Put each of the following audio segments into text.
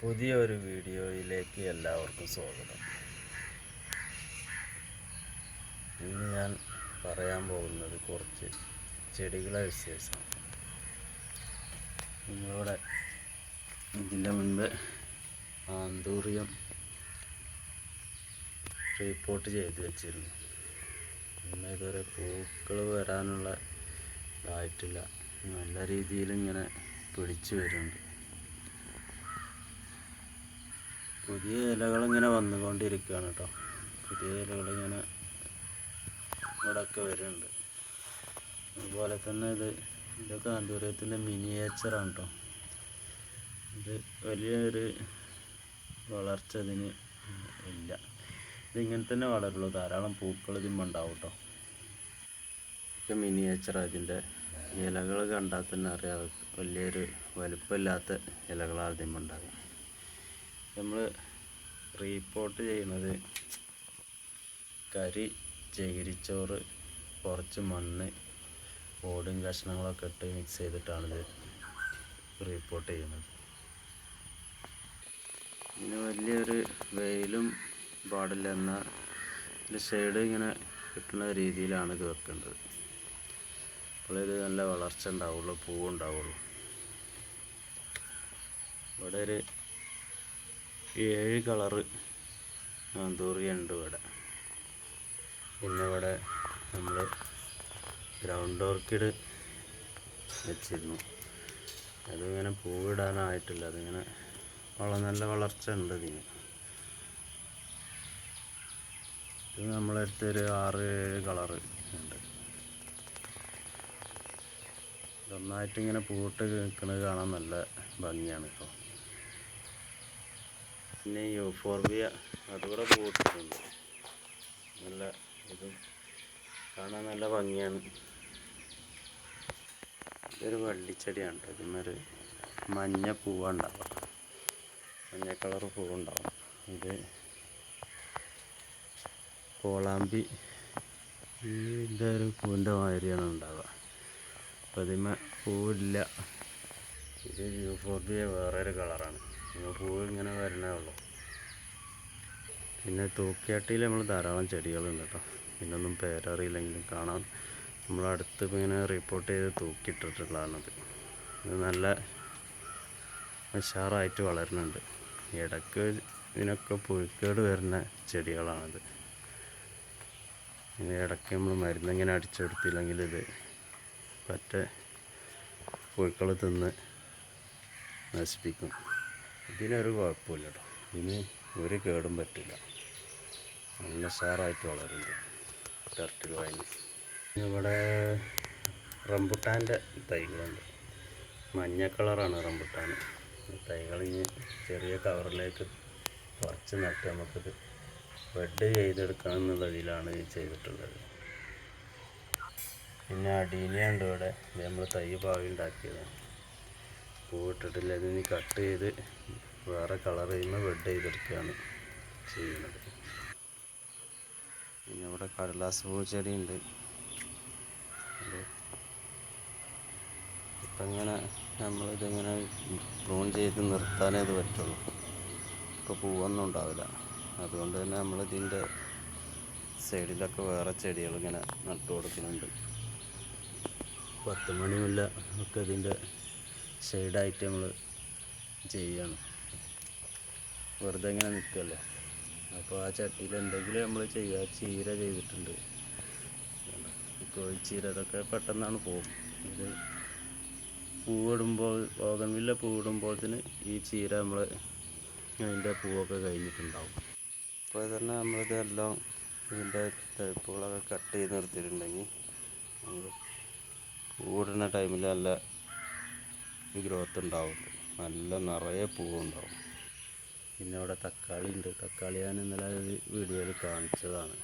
പുതിയൊരു വീഡിയോയിലേക്ക് എല്ലാവർക്കും സ്വാഗതം. ഇന്ന് ഞാൻ പറയാൻ പോകുന്നത് കുറച്ച് ചെടികളെ വിശേഷമാണ് നിങ്ങളുടെ ഇതിന്റെ മുൻപ് ആന്തൂറിയം റിപ്പോർട്ട് ചെയ്ത് വെച്ചിരുന്നു. പിന്നെ ഇതുവരെ പൂക്കൾ വരാനുള്ള ഇതായിട്ടില്ല. നല്ല രീതിയിൽ ഇങ്ങനെ പിടിച്ചു വരുന്നുണ്ട്. പുതിയ ഇലകളിങ്ങനെ വന്നുകൊണ്ടിരിക്കുകയാണ് കേട്ടോ. പുതിയ ഇലകൾ ഇങ്ങനെ ഇവിടെയൊക്കെ വരുന്നുണ്ട്. അതുപോലെ തന്നെ ഇത് ഇതൊക്കെ കാന്തൂരത്തിന്റെ മിനിയേച്ചറാണ് കേട്ടോ. ഇത് വലിയൊരു വളർച്ച ഇതിന് ഇല്ല. ഇതിങ്ങനെ തന്നെ വളരുള്ളൂ. ധാരാളം പൂക്കൾ ഇതിന്മേൽ ഉണ്ടാവും കേട്ടോ. ഒക്കെ മിനിയേച്ചറാണ് ഇതിന്റെ. ഇലകൾ കണ്ടാൽ തന്നെ അറിയാം. വലിയൊരു വലുപ്പമില്ലാത്ത ഇലകളാണ് ഇതിന്മേൽ ഉണ്ടാകുക നമ്മൾ റീപ്പോർട്ട് ചെയ്യുന്നത് കരി ചകിരിച്ചോറ് കുറച്ച് മണ്ണ് ഓടും കഷ്ണങ്ങളൊക്കെ ഇട്ട് മിക്സ് ചെയ്തിട്ടാണിത് റീപ്പോർട്ട് ചെയ്യുന്നത്. ഇതിന് വലിയൊരു വെയിലും പാടില്ല. എന്നാൽ ഇതിന്റെ ഷെയ്ഡ് ഇങ്ങനെ കിട്ടുന്ന രീതിയിലാണ് ഇത് വെക്കേണ്ടത്. അപ്പോൾ ഇത് നല്ല വളർച്ച ഉണ്ടാവുള്ളൂ പൂവുണ്ടാവുള്ളൂ. ഇവിടെ ഒരു ഏഴ് കളറ് ആന്തൂറിയുണ്ട് ഇവിടെ. പിന്നെ ഇവിടെ നമ്മൾ ഗ്രൗണ്ട് ഓർക്കിഡ് വെച്ചിരുന്നു. അതിങ്ങനെ പൂവിടാനായിട്ടില്ല. അതിങ്ങനെ വളരെ നല്ല വളർച്ച ഉണ്ട് ഇതിന്. ഇത് നമ്മളെ അടുത്ത് ഒരു ആറ് ഏഴ് കളറ് ഉണ്ട്. നന്നായിട്ട് ഇങ്ങനെ പൂവിട്ട് നിൽക്കുന്നത് കാണാൻ നല്ല ഭംഗിയാണ് ഇപ്പോൾ പിന്നെ യൂഫോർബിയ അതുകൂടെ പൂട്ടിട്ടുണ്ട് നല്ല ഇതും കാണാൻ നല്ല ഭംഗിയാണ്. ഇതൊരു വള്ളിച്ചെടിയാണ് കേട്ടോ. ഇതിന്മേൽ മഞ്ഞ പൂവുണ്ടാവുക മഞ്ഞ കളർ പൂവുണ്ടാവും. ഇത് കോളാമ്പി ഇതിന്റെ ഒരു പൂവിന്റെ മാതിരിയാണ് ഉണ്ടാവുക. പ്രതിമ പൂവില്ല. ഇത് യൂഫോർബിയ വേറൊരു കളറാണ്. നമ്മൾ പൂവ് ഇങ്ങനെ വരണേ ഉള്ളൂ. പിന്നെ തൂക്കിയാട്ടിയിൽ നമ്മൾ ധാരാളം ചെടികളുണ്ട് കേട്ടോ. പിന്നൊന്നും പേരറിയില്ലെങ്കിലും കാണാൻ നമ്മൾ അടുത്ത് ഇങ്ങനെ റിപ്പോർട്ട് ചെയ്ത് തൂക്കിയിട്ടിട്ടുള്ളതാണത് ഇത് നല്ല ഉഷാറായിട്ട് വളരുന്നുണ്ട്. ഇടയ്ക്ക് ഇതിനൊക്കെ പുഴുക്കേട് വരുന്ന ചെടികളാണിത്. ഇനി ഇടയ്ക്ക് നമ്മൾ മരുന്നിങ്ങനെ അടിച്ചു കൊടുത്തില്ലെങ്കിൽ ഇത് പറ്റ പുഴുക്കൾ തിന്ന് നശിപ്പിക്കും. ഇതിനൊരു കുഴപ്പമില്ല കേട്ടോ ഇതിന് ഒരു കേടും പറ്റില്ല. നല്ല സാറായിട്ട് വളരുന്നുണ്ട്. ടർട്ടിൽ വൈൻ ഇവിടെ റംബുട്ടാന്റെ തൈകളുണ്ട്. മഞ്ഞ കളറാണ് റംബുട്ടാൻ. തൈകൾ ഇനി ചെറിയ കവറിലേക്ക് കുറച്ച് നട്ട് നമുക്കിത് ബെഡ് ചെയ്തെടുക്കണം എന്നുള്ളതിലാണ് ഇത് ചെയ്തിട്ടുള്ളത്. പിന്നെ അടീനയുണ്ട് ഇവിടെ. ഇത് നമ്മൾ തൈ പാവി ഉണ്ടാക്കിയതാണ് പൂവിട്ടിട്ടില്ല ഇതിന് കട്ട് ചെയ്ത് വേറെ കളർ ചെയ്യുമ്പോൾ ബെഡ് ചെയ്തെടുക്കുകയാണ് ചെയ്യുന്നത്. പിന്നെ ഇവിടെ കടലാസ് പൂച്ചെടി ഉണ്ട്. ഇപ്പം ഇങ്ങനെ നമ്മളിതിങ്ങനെ പ്രൂൺ ചെയ്ത് നിർത്താനേ ഇത് പറ്റുള്ളൂ. ഇപ്പോൾ പൂവൊന്നും ഉണ്ടാവില്ല. അതുകൊണ്ട് തന്നെ നമ്മളിതിന്റെ സൈഡിലൊക്കെ വേറെ ചെടികൾ ഇങ്ങനെ നട്ടു കൊടുക്കുന്നുണ്ട്. പത്ത് മണി ഒക്കെ ഇതിന്റെ സൈഡായിട്ട് നമ്മൾ ചെയ്യാണ് വെറുതെ ഇങ്ങനെ നിൽക്കല്ലേ? അപ്പോൾ ആ ചട്ടിയിൽ എന്തെങ്കിലും നമ്മൾ ചെയ്യുക ചീര ചെയ്തിട്ടുണ്ട്. കോഴിച്ചീര അതൊക്കെ പെട്ടെന്നാണ് പോകും ഇത് പൂവിടുമ്പോൾ ഓഗൻവില്ല പൂവിടുമ്പോഴത്തിന് ഈ ചീര നമ്മൾ അതിന്റെ പൂവൊക്കെ കഴിഞ്ഞിട്ടുണ്ടാവും. അപ്പോൾ തന്നെ നമ്മളിതെല്ലാം ഇതിന്റെ തഴുപ്പുകളൊക്കെ കട്ട് ചെയ്ത് നിർത്തിയിട്ടുണ്ടെങ്കിൽ നമ്മൾ പൂവിടുന്ന ടൈമിൽ നല്ല ഗ്രോത്ത് ഉണ്ടാവും. നല്ല നിറയെ പൂവുണ്ടാവും. പിന്നെ അവിടെ തക്കാളി ഉണ്ട്. തക്കാളി ഞാൻ ഇന്നലെ വീഡിയോയിൽ കാണിച്ചതാണ്.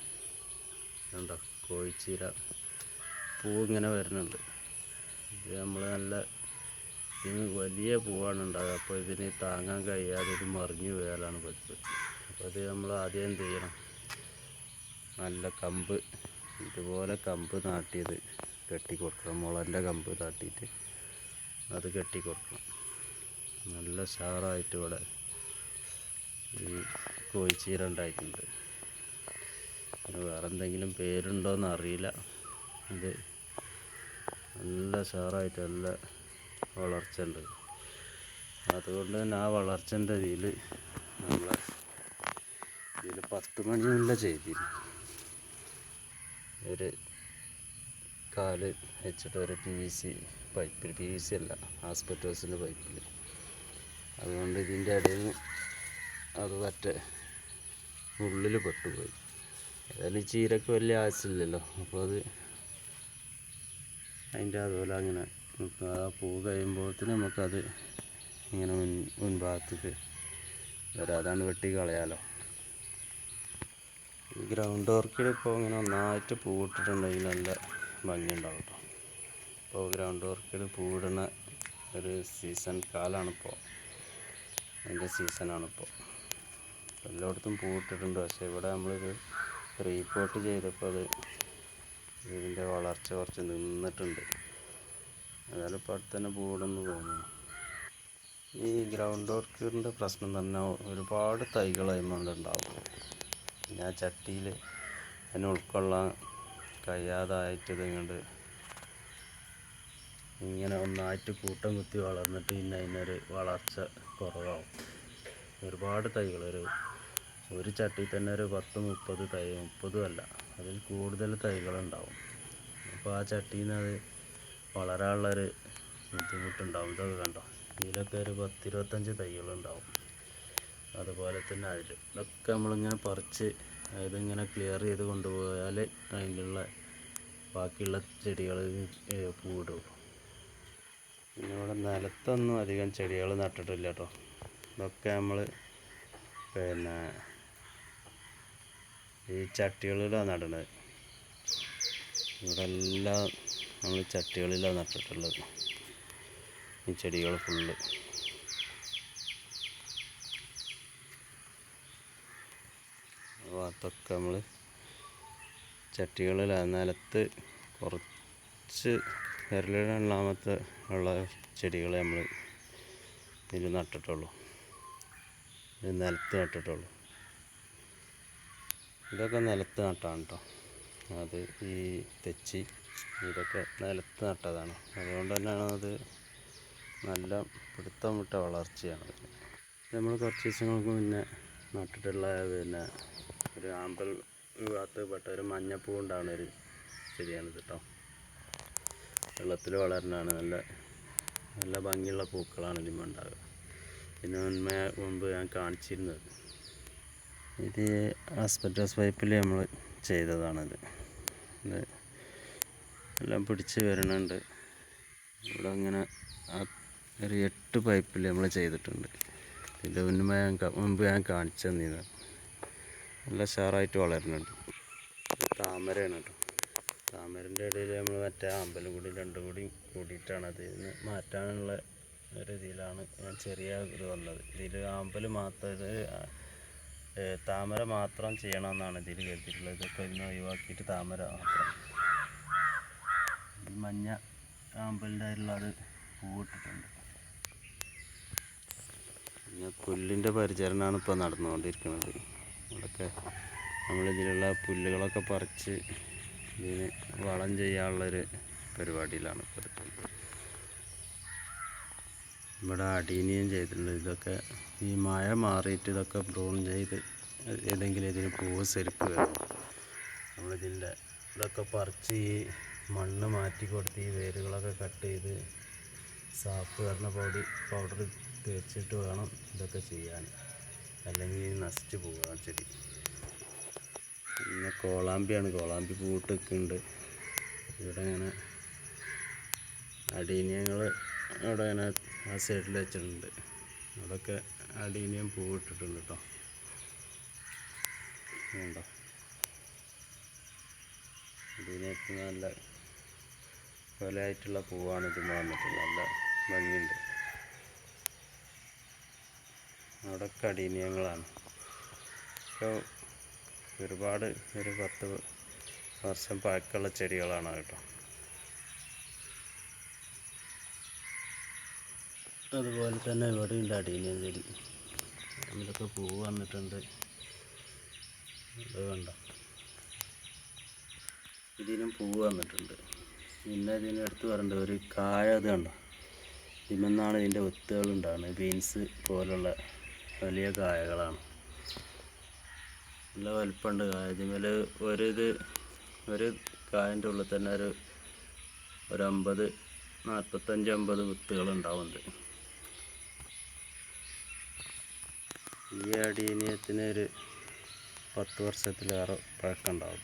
കണ്ടോ? കോഴിച്ചീര. പൂ ഇങ്ങനെ വരുന്നുണ്ട്. ഇത് നമ്മൾ നല്ല ഇതിന് വലിയ പൂവാണ് ഉണ്ടാകുക അപ്പോൾ ഇതിന് താങ്ങാൻ കഴിയാതെ ഇത് മറിഞ്ഞു പോയാലാണ് പറ്റുക അപ്പോൾ ഇത് നമ്മൾ ആദ്യം എന്ത് ചെയ്യണം? നല്ല കമ്പ് ഇതുപോലെ കമ്പ് നാട്ടിയത് കെട്ടി കൊടുക്കണം. മുളന്റെ കമ്പ് നാട്ടിയിട്ട് അത് കെട്ടി കൊടുക്കണം. നല്ല ഷാറായിട്ട് ഇവിടെ ഈ കോഴിച്ചീര ഉണ്ടായിട്ടുണ്ട്. വേറെ എന്തെങ്കിലും പേരുണ്ടോയെന്ന് അറിയില്ല. ഇത് നല്ല സാറായിട്ട് നല്ല വളർച്ച ഉണ്ട് അതുകൊണ്ട് തന്നെ ആ വളർച്ചന്റെ ഇതിൽ നമ്മൾ ഇതിൽ പത്ത് മണിയുള്ള ചെയ്തിരുന്നു. ഒരു കാൽ വെച്ചിട്ട് ഒരു പി വി സി പൈപ്പിൽ പി വി സി അല്ല ആസ്പെറ്റോസിന്റെ പൈപ്പിൽ അതുകൊണ്ട് ഇതിന്റെ ഇടയിൽ അത് മറ്റേ ഉള്ളിൽ പെട്ടുപോയി. ഏതായാലും ചീരക്ക് വലിയ ആവശ്യമില്ലല്ലോ. അപ്പോൾ അത് അതിന്റെ അതുപോലെ അങ്ങനെ ആ പൂ കഴിയുമ്പോഴത്തേന് നമുക്കത് ഇങ്ങനെ മുൻ മുൻഭാഗത്തേക്ക് വരാതാണ് വെട്ടി കളയാലോ. ഈ ഗ്രൗണ്ട് ഓർക്കിഡ് ഇപ്പോൾ ഇങ്ങനെ ഒന്നായിട്ട് പൂവിട്ടിട്ടുണ്ടെങ്കിൽ നല്ല ഭംഗിയുണ്ടാവും കേട്ടോ. ഇപ്പോൾ ഗ്രൗണ്ട് ഓർക്കിഡ് പൂവിടുന്ന ഒരു സീസൺ കാലമാണിപ്പോൾ അതിന്റെ സീസണാണിപ്പോൾ എല്ലായിടത്തും പൂവിട്ടിട്ടുണ്ട്. പക്ഷേ ഇവിടെ നമ്മളിത് റീപോർട്ട് ചെയ്തപ്പോൾ അത് ഇതിന്റെ വളർച്ച കുറച്ച് നിന്നിട്ടുണ്ട്. അതായത് ഇപ്പോൾ അടുത്ത് തന്നെ പൂവിടുന്നു തോന്നുന്നു. ഈ ഗ്രൗണ്ട് ഓർക്കിഡിന്റെ പ്രശ്നം തന്നെ ഒരുപാട് തൈകൾ അതിമുണ്ടാവും ഞാൻ ചട്ടിയിൽ അതിനെ ഉൾക്കൊള്ളാൻ കഴിയാതായിട്ട് ഇതുകൊണ്ട് ഇങ്ങനെ ഒന്നായിട്ട് കൂട്ടം കുത്തി വളർന്നിട്ട് പിന്നെ അതിനൊരു വളർച്ച കുറവാകും ഒരുപാട് തൈകൾ ഒരു ഒരു ചട്ടിയിൽ തന്നെ ഒരു പത്ത് മുപ്പത് തൈ മുപ്പതും അല്ല. അതിൽ കൂടുതൽ തൈകളുണ്ടാവും. അപ്പോൾ ആ ചട്ടിയിൽ നിന്ന് അത് വളരാനുള്ളൊരു ബുദ്ധിമുട്ടുണ്ടാവും. ഇതൊക്കെ കണ്ടോ? ഇതിലൊക്കെ ഒരു പത്തിരുപത്തഞ്ച് തൈകളുണ്ടാവും. അതുപോലെ തന്നെ അതിൽ. ഇതൊക്കെ നമ്മളിങ്ങനെ പറിച്ച് ഇങ്ങനെ ക്ലിയർ ചെയ്ത് കൊണ്ടുപോയാൽ അതിലുള്ള ബാക്കിയുള്ള ചെടികൾ പൂടും പിന്നെ ഇവിടെ നിലത്തൊന്നും അധികം ചെടികൾ നട്ടിട്ടില്ല കേട്ടോ. ഇതൊക്കെ നമ്മൾ പിന്നെ ഈ ചട്ടികളിലാണ് നടണത് ഇവിടെ എല്ലാം നമ്മൾ ചട്ടികളിലാണ് നട്ടിട്ടുള്ളത്. ഈ ചെടികൾ ഫുള്ള്. ഭാഗത്തൊക്കെ നമ്മൾ ചട്ടികളിൽ നിലത്ത് കുറച്ച് വിരലിലെണ്ണാമത്തെ ഉള്ള ചെടികൾ നമ്മൾ ഇതിൽ നട്ടിട്ടുള്ളൂ. നിലത്ത് നട്ടിട്ടുള്ളൂ. ഇതൊക്കെ നിലത്ത് നട്ടാണ് കേട്ടോ അത് ഈ തെച്ചി ഇതൊക്കെ നിലത്ത് നട്ടതാണ്. അതുകൊണ്ട് തന്നെയാണ് അത് നല്ല പിടുത്തം വിട്ട വളർച്ചയാണ് നമ്മൾ കുറച്ച് ദിവസങ്ങൾക്ക് മുന്നേ നട്ടിട്ടുള്ള പിന്നെ ഒരു ആമ്പൽ വിഭാഗത്ത് പെട്ട ഒരു മഞ്ഞപ്പൂ കൊണ്ടാണ് ഒരു ചെടിയാണിത് കേട്ടോ വെള്ളത്തിൽ വളരുന്നതാണ്. നല്ല നല്ല ഭംഗിയുള്ള പൂക്കളാണ് ഇതിന്മേൽ ഉണ്ടാകുക ഇതിന് മുൻപ് ഞാൻ കാണിച്ചിരുന്നത്. ഇത് ആസ്പെറ്റസ് പൈപ്പിൽ നമ്മൾ ചെയ്തതാണിത്. ഇത് എല്ലാം പിടിച്ച് വരണുണ്ട്. ഇവിടെ അങ്ങനെ ഒരു എട്ട് പൈപ്പിൽ നമ്മൾ ചെയ്തിട്ടുണ്ട്. ഇതിന്റെ മുൻപ് ഞാൻ മുമ്പ് ഞാൻ കാണിച്ചു തന്നതാണ് നല്ല ഷാറായിട്ട് വളരുന്നുണ്ട്. താമരയാണ് കേട്ടോ. താമരന്റെ ഇടയിൽ നമ്മൾ മറ്റേ അമ്പലം കൂടി രണ്ടും കൂടി കൂടിയിട്ടാണ് അത് നിന്ന് മാറ്റാനുള്ള രീതിയിലാണ് ഞാൻ ചെറിയ ഇത് വന്നത്. ഇതിൽ ആമ്പൽ മാത്രം താമര മാത്രം ചെയ്യണമെന്നാണ് ഇതിൽ കരുതിയിട്ടുള്ളത് ഇതൊക്കെ ഇന്ന് ഒഴിവാക്കിയിട്ട് താമര മാത്രം. മഞ്ഞ ആമ്പലിന്റെ അതിലുള്ള അത് പൂവിട്ടിട്ടുണ്ട്. പിന്നെ പുല്ലിന്റെ പരിചരണമാണ് ഇപ്പോൾ നടന്നുകൊണ്ടിരിക്കുന്നത്. അതൊക്കെ നമ്മളിതിലുള്ള പുല്ലുകളൊക്കെ പറിച്ച് ഇതിന് വളം ചെയ്യാനുള്ളൊരു പരിപാടിയിലാണ് ഇപ്പോൾ ഇവിടെ അടീനിയം ചെയ്തിട്ടുണ്ട്. ഇതൊക്കെ ഈ മഴ മാറിയിട്ട് ഇതൊക്കെ ബ്രൂൺ ചെയ്ത് ഏതെങ്കിലും ഇതിന് പൂവ് സെരുപ്പ് വരണം നമ്മളിതിന്റെ ഇതൊക്കെ പറിച്ച് ഈ മണ്ണ് മാറ്റി കൊടുത്ത് ഈ വേരുകളൊക്കെ കട്ട് ചെയ്ത് സാപ്പ് വരുന്ന പൗഡി പൗഡർ തേച്ചിട്ട് വേണം ഇതൊക്കെ ചെയ്യാൻ. അല്ലെങ്കിൽ നശിച്ച് പോകുക ആ ചെടി. പിന്നെ കോളാമ്പിയാണ്. കോളാമ്പി പൂട്ടൊക്കെ ഉണ്ട് ഇവിടെ ഇങ്ങനെ അടീനിയങ്ങൾ അവിടെ ഇങ്ങനെ ആ സൈഡിൽ വെച്ചിട്ടുണ്ട്. അതൊക്കെ അടീനിയം പൂവിട്ടിട്ടുണ്ട് കേട്ടോ ഉണ്ടോ അടീനിയത്ത് നല്ല കൊലയായിട്ടുള്ള പൂവാണ് ഇത് വന്നിട്ടുള്ളത് നല്ല ഭംഗിയുണ്ട്. അവിടെ കടീനിയങ്ങളാണ് ഇപ്പോൾ ഒരുപാട് ഒരു പത്ത് വർഷം പഴക്കമുള്ള ചെടികളാണ് കേട്ടോ. അതുപോലെ തന്നെ ഇവിടെ ഉണ്ട് അടീനിയം ചെടി അതിലൊക്കെ പൂ വന്നിട്ടുണ്ട്. അത് കണ്ട? ഇതിനും പൂ വന്നിട്ടുണ്ട്. പിന്നെ ഇതിന്റെ എടുത്ത് പറയേണ്ടത് ഒരു കായ അത് കണ്ട? ഇതിമെന്നാണ് ഇതിന്റെ ഒത്തുകൾ ഉണ്ടാകുന്നത് ബീൻസ് പോലുള്ള വലിയ കായകളാണ്. നല്ല വലിപ്പമുണ്ട് കായ. ഇതിന്മേൽ ഒരു ഇത് ഒരു കായന്റെ ഉള്ളിൽ തന്നെ ഒരു ഒരു അമ്പത് നാൽപ്പത്തഞ്ച് അമ്പത് വിത്തുകൾ ഉണ്ടാവുന്നുണ്ട് ഈ അടീനിയത്തിന് ഒരു പത്ത് വർഷത്തിലേറെ പഴക്കമുണ്ടാവും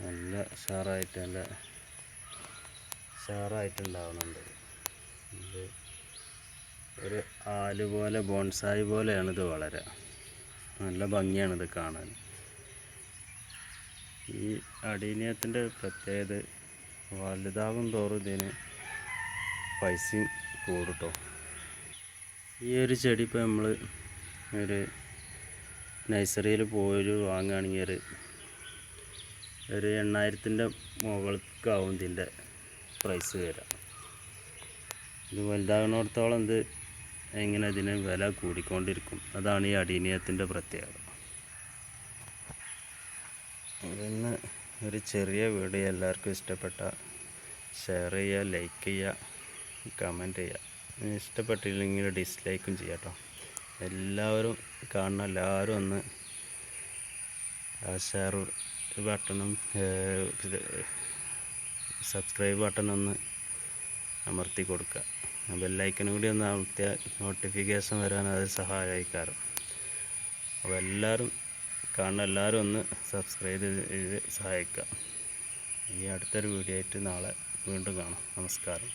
നല്ല ഷാറായിട്ട് നല്ല ഷാറായിട്ടുണ്ടാവുന്നുണ്ട് ഇത് ഒരു ആൽ പോലെ ബോൺസായി പോലെയാണ് ഇത് വളരെ. നല്ല ഭംഗിയാണിത് കാണാൻ. ഈ അടീനിയത്തിന്റെ പ്രത്യേകത വലുതാകും തോറും ഇതിന് പൈസയും കൂടുട്ടോ. ഈ ഒരു ചെടി ഇപ്പോൾ നമ്മൾ ഒരു നഴ്സറിയിൽ പോയി വാങ്ങുകയാണെങ്കിൽ ഒരു ഒരു എണ്ണായിരത്തിന്റെ മുകൾക്കാവും ഇതിന്റെ പ്രൈസ് വരാം ഇത് വലുതാകുന്നിടത്തോളം ഇത് എങ്ങനെ ഇതിന് വില കൂടിക്കൊണ്ടിരിക്കും? അതാണ് ഈ അടീനിയത്തിന്റെ പ്രത്യേകത. ഇന്ന് ഒരു ചെറിയ വീഡിയോ എല്ലാവർക്കും ഇഷ്ടപ്പെട്ട ഷെയർ ചെയ്യുക ലൈക്ക് ചെയ്യുക കമന്റ് ചെയ്യുക. ഇഷ്ടപ്പെട്ടില്ലെങ്കിൽ ഡിസ്ലൈക്കും ചെയ്യാം കേട്ടോ. എല്ലാവരും കാണുന്ന എല്ലാവരും ഒന്ന് ഷെയർ ബട്ടണും സബ്സ്ക്രൈബ് ബട്ടൺ ഒന്ന് അമർത്തി കൊടുക്കുക. ബെല്ലൈക്കനും കൂടി ഒന്ന് അമർത്തിയാൽ നോട്ടിഫിക്കേഷൻ വരാൻ അത് സഹായിക്കാറ്. അപ്പോൾ എല്ലാവരും കാണുന്ന എല്ലാവരും ഒന്ന് സബ്സ്ക്രൈബ് ചെയ്ത് സഹായിക്കുക. ഇനി അടുത്തൊരു വീഡിയോ ആയിട്ട് നാളെ വീണ്ടും കാണാം. നമസ്കാരം.